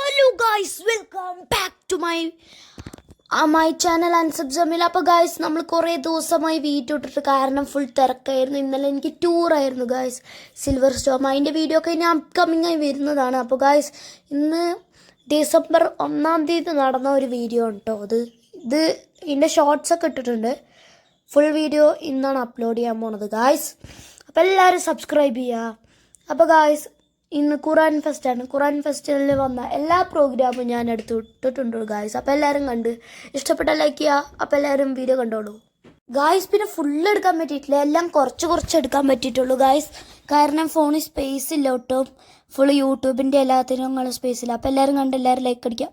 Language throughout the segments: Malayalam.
Hello guys welcome back to my my channel Ansab Jameel അപ്പോൾ ഗായ്സ് നമ്മൾ കുറേ ദിവസമായി വീഡിയോ ഇട്ടിട്ട് കാരണം ഫുൾ തിരക്കായിരുന്നു. ഇന്നലെ എനിക്ക് ടൂറായിരുന്നു ഗായ്സ് സിൽവർ സ്റ്റോം അതിന്റെ വീഡിയോ ഒക്കെ ഇനി അപ്കമിങ് ആയി വരുന്നതാണ്. അപ്പോൾ ഗായ്സ് ഇന്ന് ഡിസംബർ ഒന്നാം തീയതി നടന്ന ഒരു വീഡിയോ ഉണ്ടോ അത് ഇത് ഇതിന്റെ ഷോർട്സ് ഒക്കെ ഇട്ടിട്ടുണ്ട്. ഫുൾ വീഡിയോ ഇന്നാണ് അപ്ലോഡ് ചെയ്യാൻ പോണത് ഗായ്സ് അപ്പോൾ എല്ലാവരും സബ്സ്ക്രൈബ് ചെയ്യുക അപ്പോൾ ഗായ്സ് ഇന്ന് ഖുറാൻ ഫെസ്റ്റാണ് ഖുറാൻ ഫെസ്റ്റിവലിൽ വന്ന എല്ലാ പ്രോഗ്രാമും ഞാൻ എടുത്ത് ഇട്ടിട്ടുണ്ട് ഗായ്സ് അപ്പോൾ എല്ലാവരും കണ്ട് ഇഷ്ടപ്പെട്ട ലൈക്ക് ചെയ്യുക അപ്പോൾ എല്ലാവരും വീഡിയോ കണ്ടോളൂ ഗായ്സ് പിന്നെ ഫുൾ എടുക്കാൻ പറ്റിയിട്ടില്ല എല്ലാം കുറച്ച് കുറച്ച് എടുക്കാൻ പറ്റിയിട്ടുള്ളൂ ഗായ്സ് കാരണം ഫോണിൽ സ്പേസ് ഇല്ല ഒട്ടും ഫുൾ യൂട്യൂബിൻ്റെ എല്ലാത്തിനും ഉള്ള സ്പേസ് ഇല്ല അപ്പോൾ എല്ലാവരും കണ്ട് എല്ലാവരും ലൈക്ക് അടിക്കുക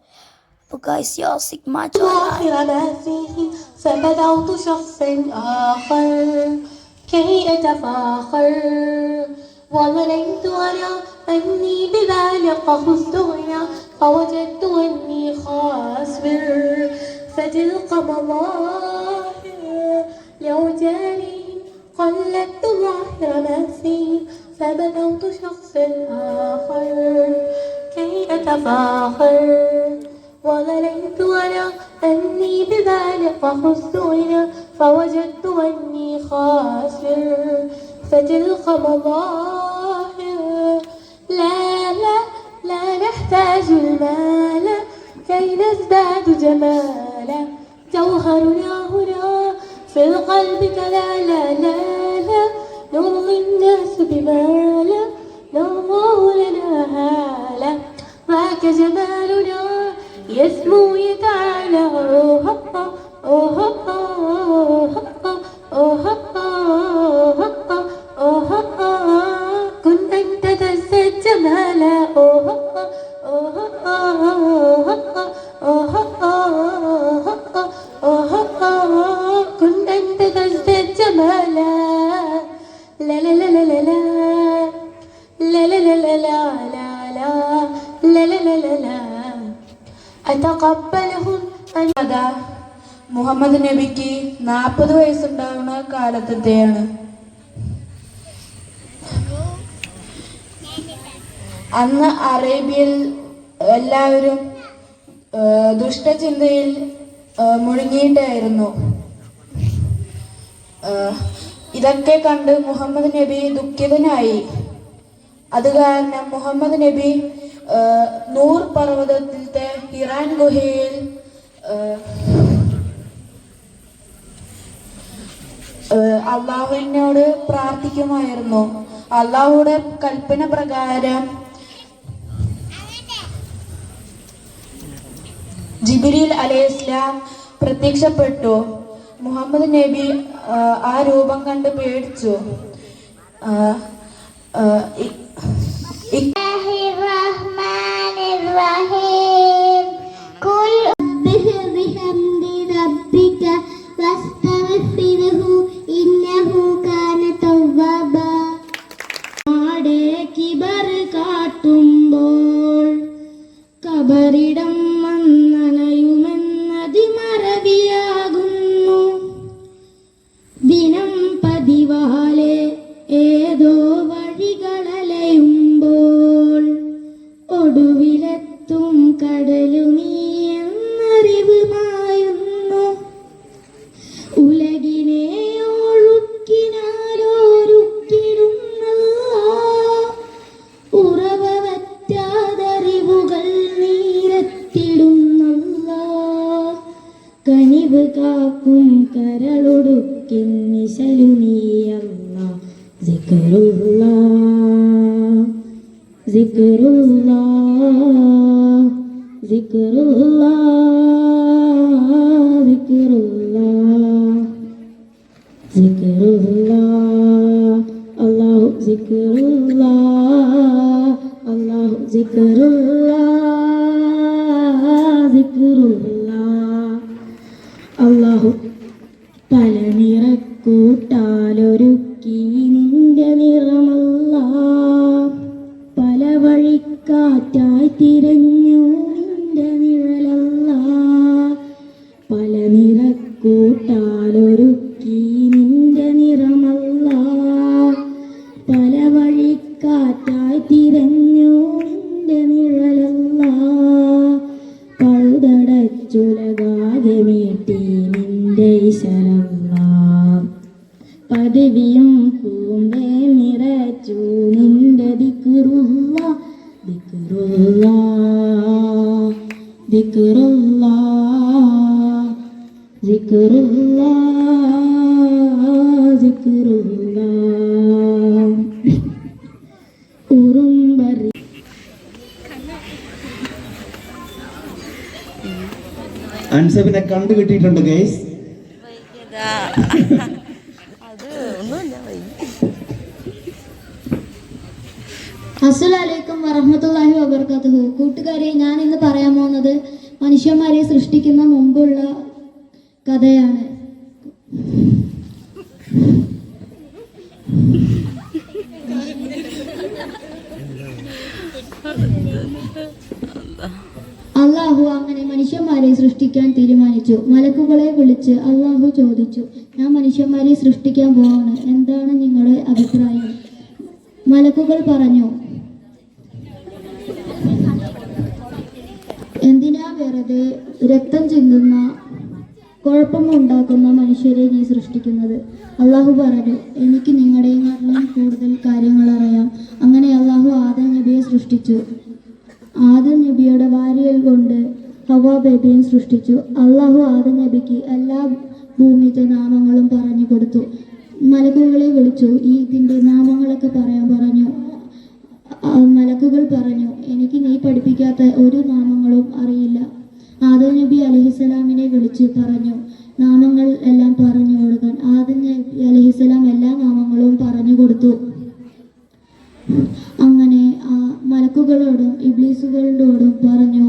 അപ്പോൾ ഗായ്സ് യോ സിഗ്മ آخر ما فيه فبدأت شخص آخر كي أتفاخر وظننت أنا أني بذلك خذت غنى فوجدت أني خاسر فتلك مظاهر لوجاني قلدت ظاهر فيه فبدأت شخص آخر. كي أتفاخر وظننت أنا أني بذلك خذت غنى فوجدت أني خاسر فتلك مظاهر لا لا لا نحتاج المال. كي نزداد جمالا. جوهرنا هنا. في القلب كلا لا لا لا. نرضي الناس بما لا نرضاه لنا هالا. ذاك جمالنا. يسمو يتعالى. أوه أوه أوه أوه أوه. നബിക്ക് നാൽപ്പത് വയസ്സുണ്ടാവുന്ന കാലത്തെയാണ് അന്ന് അറേബ്യയിൽ എല്ലാവരും ദുഷ്ടചിന്തയിൽ മുഴുങ്ങിയിട്ടായിരുന്നു. ഇതൊക്കെ കണ്ട് മുഹമ്മദ് നബി ദുഃഖിതനായി. അത് കാരണം മുഹമ്മദ് നബി നൂർ പർവതത്തിലത്തെ ഇറാൻ ഗുഹയിൽ ആ, ഏഹ് അള്ളാഹുവിനോട് പ്രാർത്ഥിക്കുമായിരുന്നു. അള്ളാഹുടെ കൽപ്പന പ്രകാരം ജിബിരിൽ അലൈഹിസ്ലാം പ്രത്യക്ഷപ്പെട്ടു. മുഹമ്മദ് നബി ആ രൂപം കണ്ട് പേടിച്ചു. ذكر الله നിന്റെ ശരല്ല പദവിയും പൂന്തേ നിറച്ചു നിന്റെ ദിക്കുറുള്ള ദിക്കുറുള്ള ദിക്കുറുള്ള ദിക്കുറുള്ള ദിക്കുറുള്ള ഉറുമ്പറി. അൻസബിനെ കണ്ടു കിട്ടിയിട്ടുണ്ട് ഗൈസ്? വറഹ്മത്തുള്ളാഹി വബർക്കാത്തുഹു കൂട്ടുകാരെ ഞാൻ ഇന്ന് പറയാൻ പോകുന്നത് മനുഷ്യന്മാരെ സൃഷ്ടിക്കുന്ന മുമ്പുള്ള കഥയാണ്. അള്ളാഹു അങ്ങനെ മനുഷ്യന്മാരെ സൃഷ്ടിക്കാൻ തീരുമാനിച്ചു. മലക്കുകളെ വിളിച്ച് അള്ളാഹു ചോദിച്ചു ഞാൻ മനുഷ്യന്മാരെ സൃഷ്ടിക്കാൻ പോവാണ്. എന്താണ് നിങ്ങളുടെ അഭിപ്രായം? മലക്കുകൾ പറഞ്ഞു എന്തിനാ വെറുതെ രക്തം ചിന്തുന്ന കുഴപ്പമുണ്ടാക്കുന്ന മനുഷ്യരെ നീ സൃഷ്ടിക്കുന്നത്? അള്ളാഹു പറഞ്ഞു എനിക്ക് നിങ്ങളുടെയും കൂടുതൽ കാര്യങ്ങൾ അറിയാം. അങ്ങനെ അള്ളാഹു ആദം നബിയെ സൃഷ്ടിച്ചു. ആദം നബിയുടെ വാരിയൽ കൊണ്ട് ഹവാ ബേബിയും സൃഷ്ടിച്ചു. അള്ളാഹു ആദം നബിക്ക് എല്ലാ ഭൂമിയുടെ നാമങ്ങളും പറഞ്ഞു കൊടുത്തു. മലക്കുകളെ വിളിച്ചു ഈ ഇതിന്റെ നാമങ്ങളൊക്കെ പറയാൻ പറഞ്ഞു. മലക്കുകൾ പറഞ്ഞു എനിക്ക് നീ പഠിപ്പിക്കാത്ത ഒരു നാമങ്ങളും അറിയില്ല. ആദം നബി അലഹിസ്സലാമിനെ വിളിച്ച് പറഞ്ഞു നാമങ്ങൾ എല്ലാം പറഞ്ഞു കൊടുക്കാൻ. ആദം നബി അലഹിസ്സലാം എല്ലാ നാമങ്ങളും പറഞ്ഞു കൊടുത്തു. അങ്ങനെ ആ മലക്കുകളോടും ഇബ്ലീസുകളോടും പറഞ്ഞു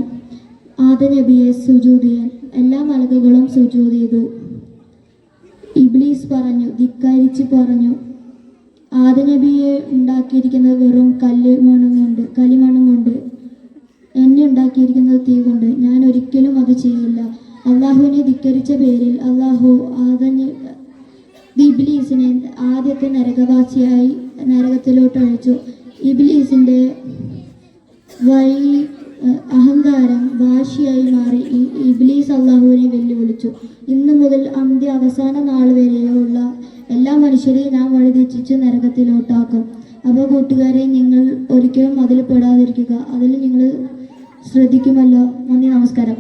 ആദ നബിയെ സുജൂതിയൻ. എല്ലാ മലക്കുകളും സുജൂത് ചെയ്തു. ഇബ്ലീസ് പറഞ്ഞു ധിക്കാരിച്ച് പറഞ്ഞു ആദ നബിയെ ഉണ്ടാക്കിയിരിക്കുന്നത് വെറും കല്ല് മണ്ണും കൊണ്ട് കളിമണ്ണും കൊണ്ട് എന്നെ ഉണ്ടാക്കിയിരിക്കുന്നത് തീ കൊണ്ട്. ഞാൻ ഒരിക്കലും അത് ചെയ്യില്ല. അള്ളാഹുവിനെ ധിക്കരിച്ച പേരിൽ അള്ളാഹു ആദഞ്ഞ് ഇബ്ലീസിനെ ആദ്യത്തെ നരകവാസിയായി നരകത്തിലോട്ട് അയച്ചു ഇബ്ലീസിന്റെ വഴി അഹങ്കാരം വാശിയായി മാറി ഇബ്ലീസ് അള്ളാഹുവിനെ വെല്ലുവിളിച്ചു. ഇന്നു മുതൽ അന്ത്യ അവസാന നാൾ വരെയുള്ള എല്ലാ മനുഷ്യരെയും ഞാൻ വഴിതെറ്റിച്ച് നരകത്തിലോട്ടാക്കും. അപ്പോൾ കൂട്ടുകാരെ നിങ്ങൾ ഒരിക്കലും അതിൽ പെടാതിരിക്കുക. അതിൽ നിങ്ങൾ ശ്രദ്ധിക്കുമല്ലോ. നന്ദി നമസ്കാരം.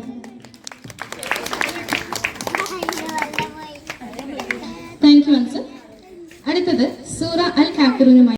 താങ്ക് യു അടുത്തത് സൂറ അൽ കാഫിറുനുമായി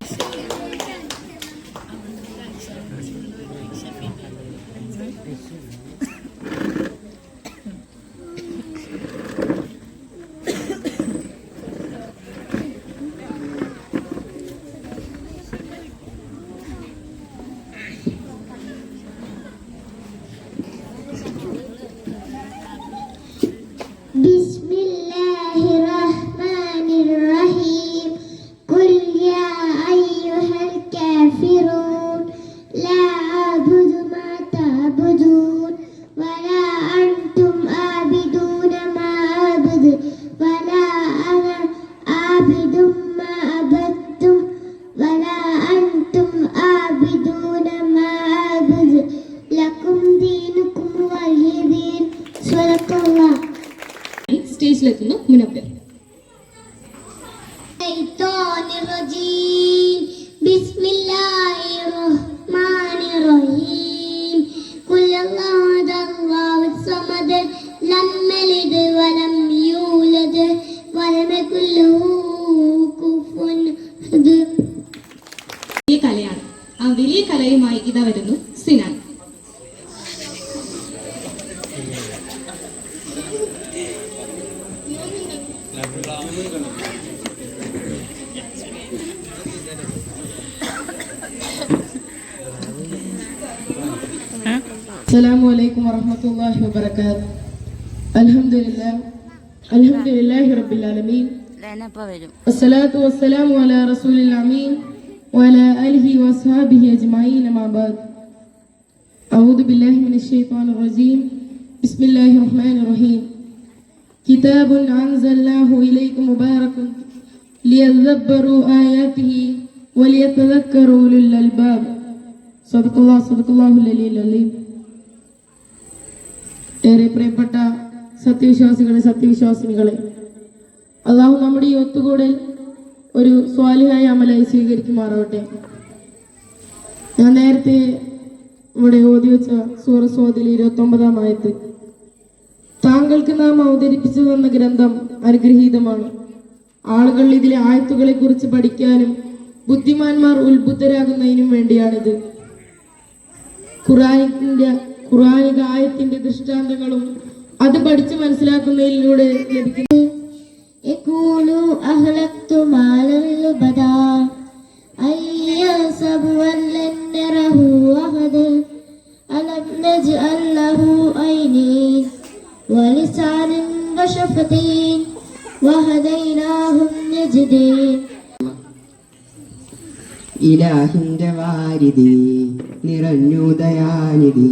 وبركاته. الحمد لله الحمد لله رب العالمين والصلاة والسلام على رسول الأمين وعلى آله وأصحابه أجمعين ما بعد. أعوذ بالله من الشيطان الرجيم. بسم الله الرحمن الرحيم. كتاب أنزلناه إليكم مبارك ليذبروا آياته وليتذكروا أولو الألباب. صدق الله صدق الله العلي العليم ഏറെ പ്രിയപ്പെട്ട സത്യവിശ്വാസികളെ സത്യവിശ്വാസിനികളെ അള്ളാഹു നമ്മുടെ ഈ ഒത്തുകൂടെ ഒരു സ്വാലിഹായ അമലായി സ്വീകരിക്കുമാറാവട്ടെ. ഞാൻ നേരത്തെ ഇവിടെ ഓതി വെച്ച സൂറസ്വാദിൽ ഇരുപത്തി ഒമ്പതാം ആയത്ത് താങ്കൾക്ക് നാം അവതരിപ്പിച്ചു തന്ന ഗ്രന്ഥം അനുഗ്രഹീതമാണ്. ആളുകൾ ഇതിലെ ആയത്തുകളെ കുറിച്ച് പഠിക്കാനും ബുദ്ധിമാന്മാർ ഉത്ബുദ്ധരാകുന്നതിനും വേണ്ടിയാണിത്. ഖുറാനിന്റെ ഖുർആാനിക ആയത്തിന്റെ ദൃഷ്ടാന്തങ്ങളും അത് പഠിച്ച് മനസ്സിലാക്കുന്നതിലൂടെ ഇലാഹിന്റെ വാരിതി നിറഞ്ഞു നിറഞ്ഞുദയാനിധി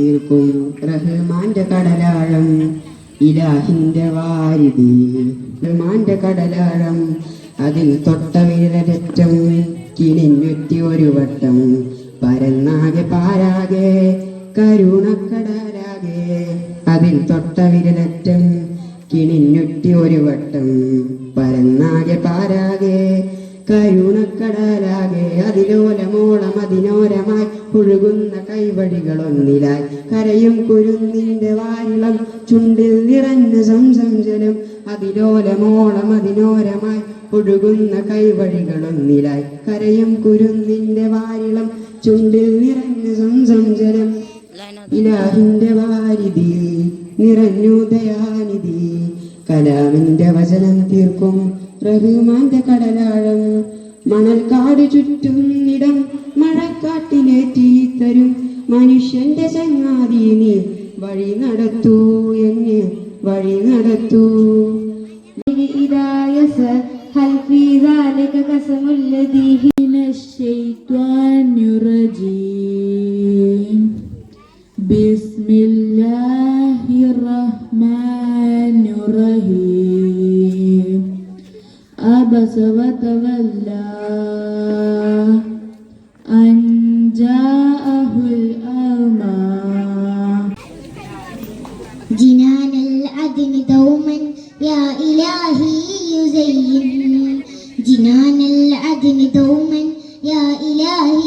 തീർക്കും റഹ്മാന്റെ കടലാഴം ഇലാഹിന്റെ വാരിതി റഹ്മാന്റെ കടലാഴം അതിൽ തൊട്ട വിരലറ്റം കിണിഞ്ഞുറ്റി ഒരു വട്ടം. പരന്നാകെ പാരാകെ കരുണക്കടലാകെ അതിൽ തൊട്ട വിരലറ്റം കിണിഞ്ഞുറ്റി ഒരു വട്ടം. പരന്നാകെ പാരാകെ കരുണക്കടലാകെ അതിലോലമോളം അതിനോരമായി ഒഴുകുന്ന കൈവഴികളൊന്നിലായി. കരയും കുരുന്നിന്റെ വാരിളം ചുണ്ടിൽ നിറഞ്ഞ സംസംജലം അതിലോലമോളം അതിനോരമായി ഒഴുകുന്ന കൈവഴികളൊന്നിലായി. കരയും കുരുന്നിന്റെ വാരിളം ചുണ്ടിൽ നിറഞ്ഞ സംസംജലം ഇലാഹിന്റെ വാരിധി നിറഞ്ഞു ദയാനിധി. കലാമിന്റെ വചനം തീർക്കും റഹ്മാന്റെ കടലാഴം മണൽക്കാട് ചുറ്റുന്നിടം മഴക്കാട്ടിലേറ്റി തരും മനുഷ്യന്റെ ചങ്ങാതി നീ വഴി നടത്തൂ എന്നെ വഴി നടത്തൂ إذا يسأل هل في ذلك قسم الذي من الشيطان الرجيم بسم الله الرحمن الرحيم عبس وتولى أن جاءه الأعمى جنان العدن دوما يا إلهي يزين. جنان العدن دوما يا إلهي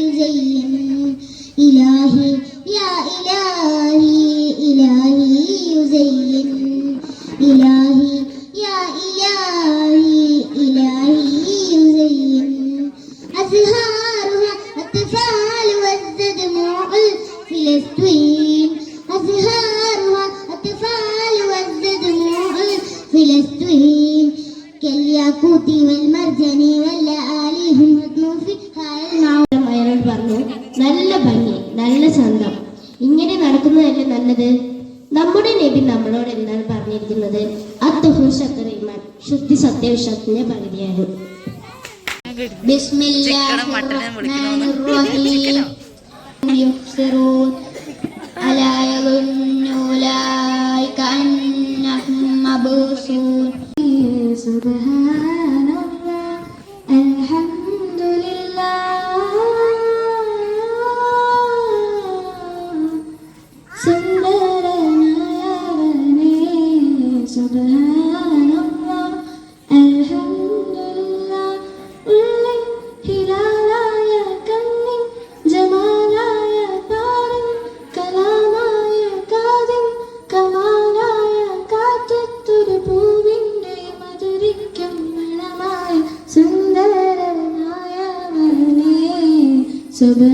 يزين. إلهي എന്താണ് പറഞ്ഞിരിക്കുന്നത് അത്തുഹു ശത്രുമാൻ ശുദ്ധി സത്യവിശ്വാസത്തിന്റെ പകുതിയാണ്. ബിസ്മില്ലാഹിർ sobre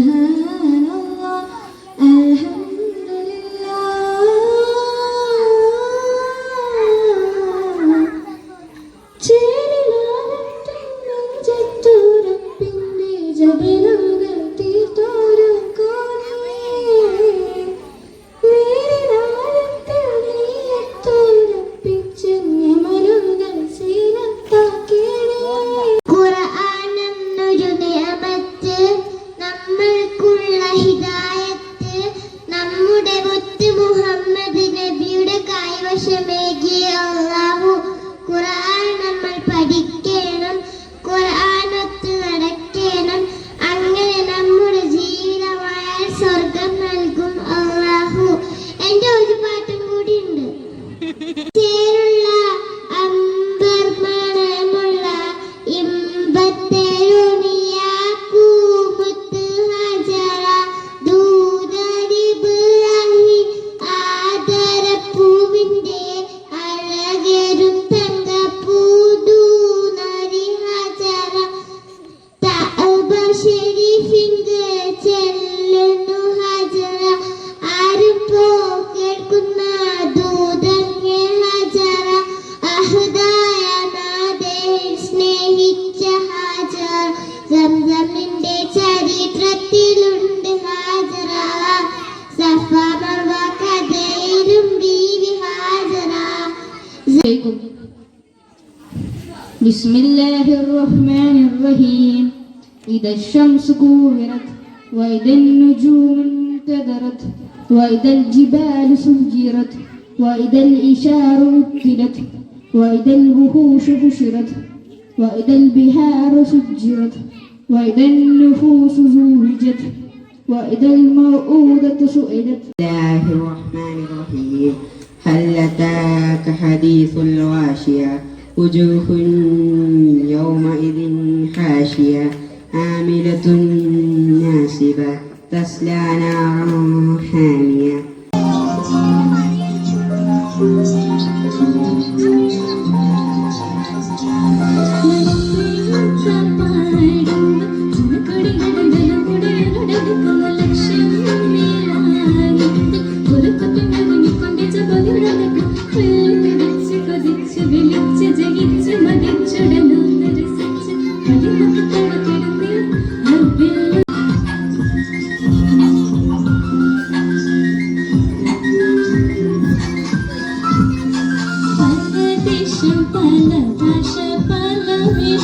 بسم الله الرحمن الرحيم إذا الشمس كورت وإذا النجوم انكدرت وإذا الجبال سجرت وإذا الإشار عطلت وإذا الوحوش حشرت وإذا البحار سجرت وإذا النفوس زوجت وإذا الموءودة سئلت الله الرحمن الرحيم هل أتاك حديث الغاشية وجوه يومئذ حاشية عاملة ناصبة تصلى نارا حامية.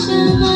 什么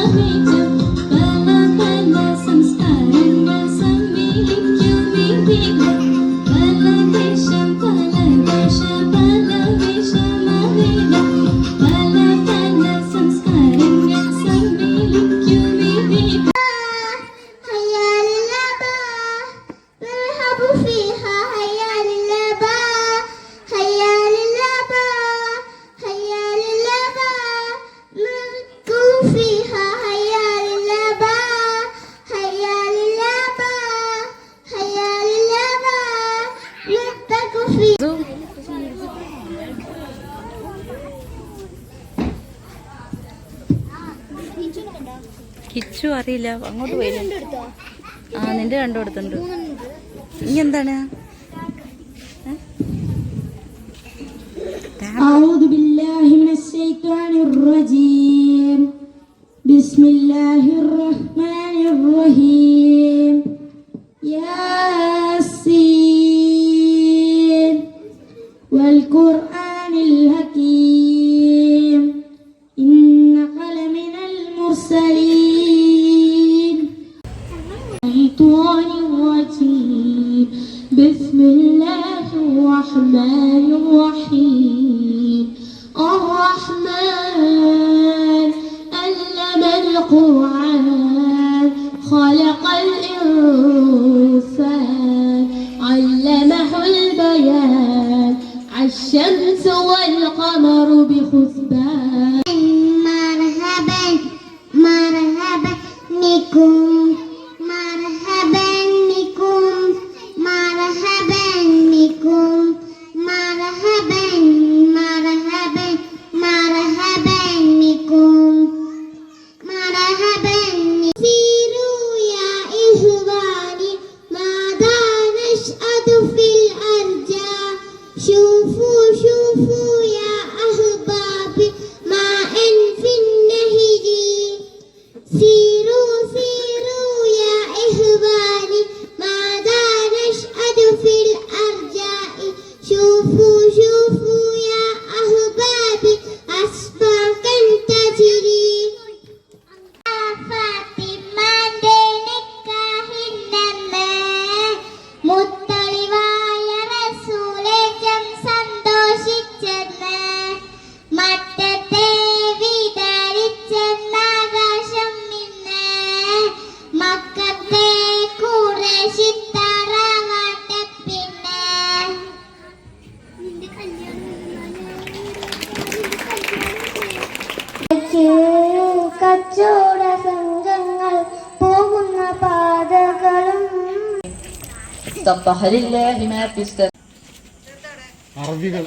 കിച്ചു അറിയില്ല അങ്ങോട്ട് പോയില്ല ആ നിന്റെ രണ്ടു കൊടുത്തുണ്ട് ഇനി എന്താണ് أعوذ بالله من الشيطان الرجيم بسم الله الرحمن الرحيم ياسين والقرآن الحكيم. إنك لمن المرسلين. الشيطان الرجيم. بسم الله الرحمن الرحيم. الرحمن مرحبا അറബികൾ